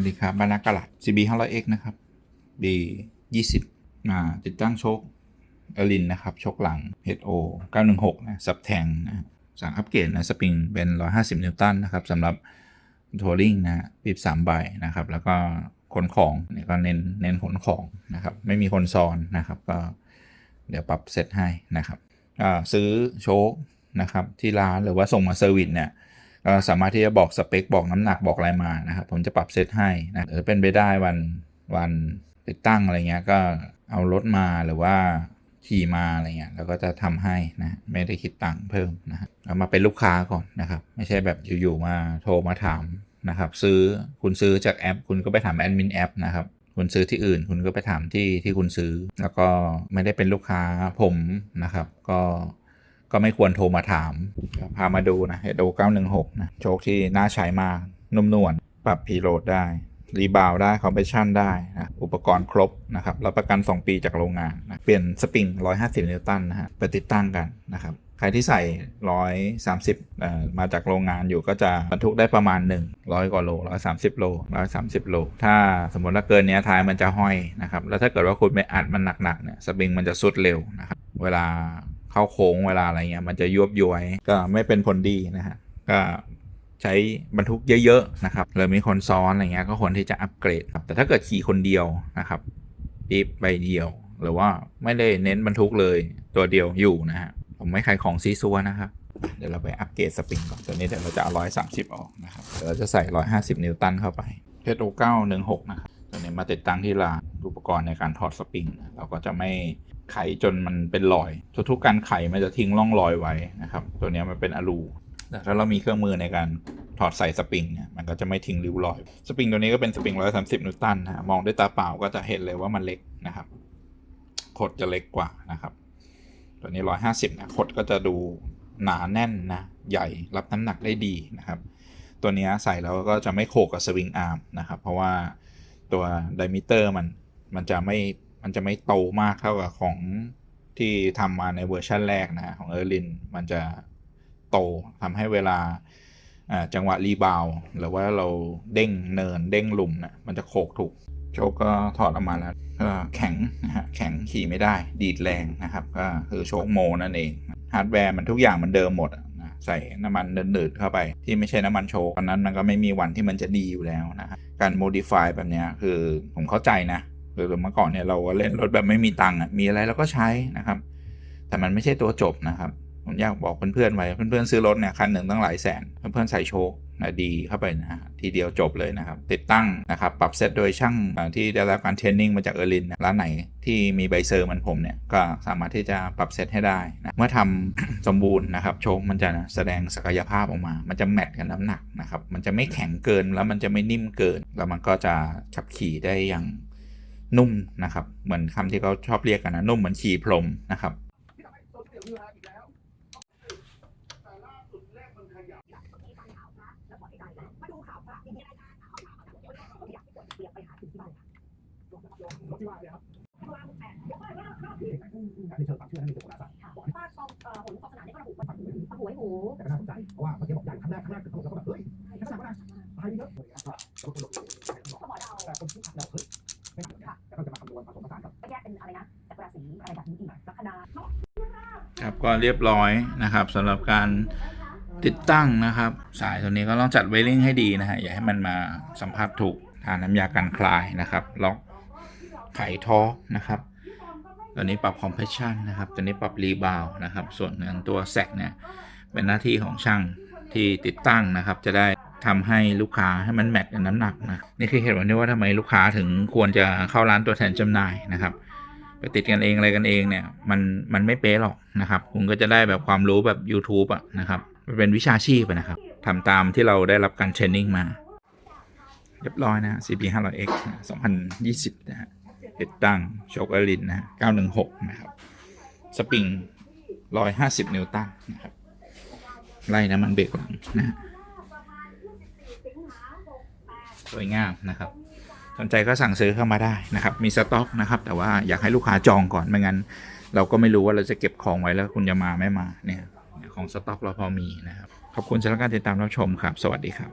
วัสดีครับบานักลัด CB 500X นะครับ B 20มาติดตั้งโชคเอลินนะครับ โชคหลัง HO 916 นะ สับแทงนะสั่งอัปเกรดนะ สปริงเป็น 150 นิวตันนะครับสำหรับทัวริงนะปีบ3ใบนะครับ แล้วก็ขนของเนี่ยก็เน้นเน้นขนของนะครับ ไม่มีคนซ้อนนะครับ ก็เดี๋ยวปรับเซตให้นะครับซื้อโชคนะครับที่ร้านหรือว่าส่งมาเซอร์วิสเนี่ย สามารถที่จะบอกสเปค บอกน้ำหนักบอกอะไรมานะครับ ผมจะปรับเซตให้นะหรือเป็นไปได้วันวันติดตั้งอะไรเงี้ยก็เอารถมาหรือว่าขี่มาอะไรเงี้ยแล้วก็จะทำให้นะไม่ได้คิดตังค์เพิ่มนะฮะเอามาเป็นลูกค้าก่อนนะครับ ไม่ใช่แบบอยู่ๆมาโทรมาถามนะครับซื้อคุณซื้อจากแอป คุณก็ไปถามแอดมินแอปนะครับคุณซื้อที่อื่นคุณก็ไปถามที่ที่คุณซื้อ แล้วก็ไม่ได้เป็นลูกค้าผมนะครับ ก็ ก็ไม่ควรโทรมาถาม พามาดูนะ Hedo 916 นะ โชคที่น่าใช้มาก นุ่มนวล ปรับพีโหลดได้ รีบาวได้คอมเพรสชันได้นะ อุปกรณ์ครบนะครับ รับประกัน 2 ปีจากโรงงานนะเปลี่ยนสปริง 150 นิวตันนะฮะ ไปติดตั้งกันนะครับ ใครที่ใส่ 130เอ่อมาจากโรงงานอยู่ก็จะบรรทุกได้ประมาณ100 กว่าโล 130 โล 130 โล ถ้าสมมติว่าเกินเนี้ยท้ายมันจะห้อยนะครับ แล้วถ้าเกิดว่าคุณไปอัดมันหนักๆเนี่ย สปริงมันจะสุดเร็วนะครับ เวลา เข้าโค้งเวลาอะไรเงี้ยมันจะยวบย้วยก็ไม่เป็นผลดีนะฮะก็ใช้บรรทุกเยอะๆนะครับเลยมีคนซ้อนอะไรเงี้ยก็ควรที่จะอัปเกรดครับแต่ถ้าเกิดขี่คนเดียวนะครับปีบใบเดียว หรือว่าไม่ได้เน้นบรรทุกเลยตัวเดียวอยู่นะฮะผมไม่ขายของซีซัวนะครับเดี๋ยวเราไปอัปเกรดสปริงก่อนตัวนี้เดี๋ยวเราจะเอาร้อยสามสิบออกนะครับเดี๋ยวเราจะใส่ร้อยห้าสิบนิวตันเข้าไปเพชรโอเก้าหนึ่งหกนะครับตัวนี้มาติดตั้งที่ร้านอุปกรณ์ในการถอดสปริงเราก็จะไม่ ไขจนมันเป็นรอยทุกๆการไขมันจะทิ้งร่องรอยไว้นะครับ ตัวนี้มันเป็นอลูแต่ถ้าเรามีเครื่องมือในการถอดใส่สปริงเนี่ยมันก็จะไม่ทิ้งริ้วรอย สปริงตัวนี้ก็เป็นสปริงร้อยสามสิบนิวตันนะมองด้วยตาเปล่าก็จะเห็นเลยว่ามันเล็กนะครับขดจะเล็กกว่านะครับ ตัวนี้ร้อยห้าสิบนะขดก็จะดูหนาแน่นนะใหญ่รับน้ำหนักได้ดีนะครับ ตัวนี้ใส่แล้วก็จะไม่โขกกับสวิงอาร์มนะครับ เพราะว่าตัวไดมิเตอร์มันมันจะไม่ มันจะไม่โตมากเท่ากับของที่ทำมาในเวอร์ชันแรกนะฮะของเออร์ลินมันจะโตทำให้เวลาจังหวะรีบาวหรือว่าเราเด้งเนินเด้งลุมนะมันจะโขกถูก โชคก็ถอดออกมาแล้วก็แข็งนะฮะแข็งขี่ไม่ได้ดีดแรงนะครับ ก็คือโชคโมนั่นเองฮาร์ดแวร์มันทุกอย่างมันเดิมหมดนะใส่น้ำมันเดินๆเข้าไป ที่ไม่ใช่น้ำมันโชคตอนนั้นมันก็ไม่มีวันที่มันจะดีอยู่แล้วนะการโมดิฟายแบบนี้คือผมเข้าใจนะ คือเมื่อก่อนเนี่ยเราก็เล่นรถแบบไม่มีตังค์มีอะไรเราก็ใช้นะครับ แต่มันไม่ใช่ตัวจบนะครับผมอยากบอกเพื่อนๆไว้เพื่อนๆซื้อรถเนี่ยคันหนึ่งตั้งหลายแสนเพื่อนๆใส่โชคนะดีเข้าไปนะฮะทีเดียวจบเลยนะครับ ติดตั้งนะครับ ปรับเซตโดยช่างที่ได้รับการเทรนนิ่งมาจากเออร์ลินร้านไหนที่มีใบเซอร์เหมันผมเนี่ย ก็สามารถที่จะปรับเซตให้ได้นะเมื่อทำสมบูรณ์นะครับ โชคมันจะแสดงศักยภาพออกมา มันจะแมทกับน้ำหนักนะครับ มันจะไม่แข็งเกินแล้วมันจะไม่นิ่มเกิน แล้วมันก็จะขับขี่ได้อย่าง นุ่มนะครับ เหมือนคำที่เขาชอบเรียกกันนะนุ่มเหมือนขี่พรมนะครับในเชิงความเชื่อในเชิงโหราศาสตร์ว่าตองเของสนาเนี่ยก็ระบุว่าหวยหูแต่ก็น่าสนใจเพราะว่าเมื่อกี้บอกใหญ่ครั้งแรกครั้งแรกคือคนก็แบบเฮ้ยลักษณะว่าตายเยอะเลย ก็เรียบร้อยนะครับสำหรับการติดตั้งนะครับ สายตัวนี้ก็ต้องจัดไวริ่งให้ดีนะฮะอย่าให้มันมาสัมผัสถูกทานน้ำยากันคลายนะครับ ล็อกไขท้อนะครับตัวนี้ปรับคอมเพรสชันนะครับตัวนี้ปรับรีบาวนะครับ ส่วนของตัวแซกเนี่ยเป็นหน้าที่ของช่างที่ติดตั้งนะครับ จะได้ทำให้ลูกค้าให้มันแมทกับน้ำหนักนะนี่คือเหตุผลที่ว่าทำไมลูกค้าถึงควรจะเข้าร้านตัวแทนจำหน่ายนะครับ ไปติดกันเองอะไรกันเองเนี่ย มันมันไม่เป๊ะหรอกนะครับ คุณก็จะได้แบบความรู้แบบ YouTube อะนะครับเป็นวิชาชีพนะครับทำตามที่เราได้รับการเทรนนิ่งมา เรียบร้อยนะ CB 500X นะ2020 นะฮะติดตั้งโชคเอลินนะฮะ916 นะครับ สปริง 150 นิวตันนะครับ ไล่น้ำมันเบรกหลังนะฮะสวยงามนะครับ สนใจก็สั่งซื้อเข้ามาได้นะครับ มีสต็อกนะครับ แต่ว่าอยากให้ลูกค้าจองก่อนไม่งั้น เราก็ไม่รู้ว่าเราจะเก็บของไว้แล้วคุณจะมาไม่มาเนี่ยของสต็อกเราพอมีนะครับ ขอบคุณสำหรับการติดตามรับชมครับ สวัสดีครับ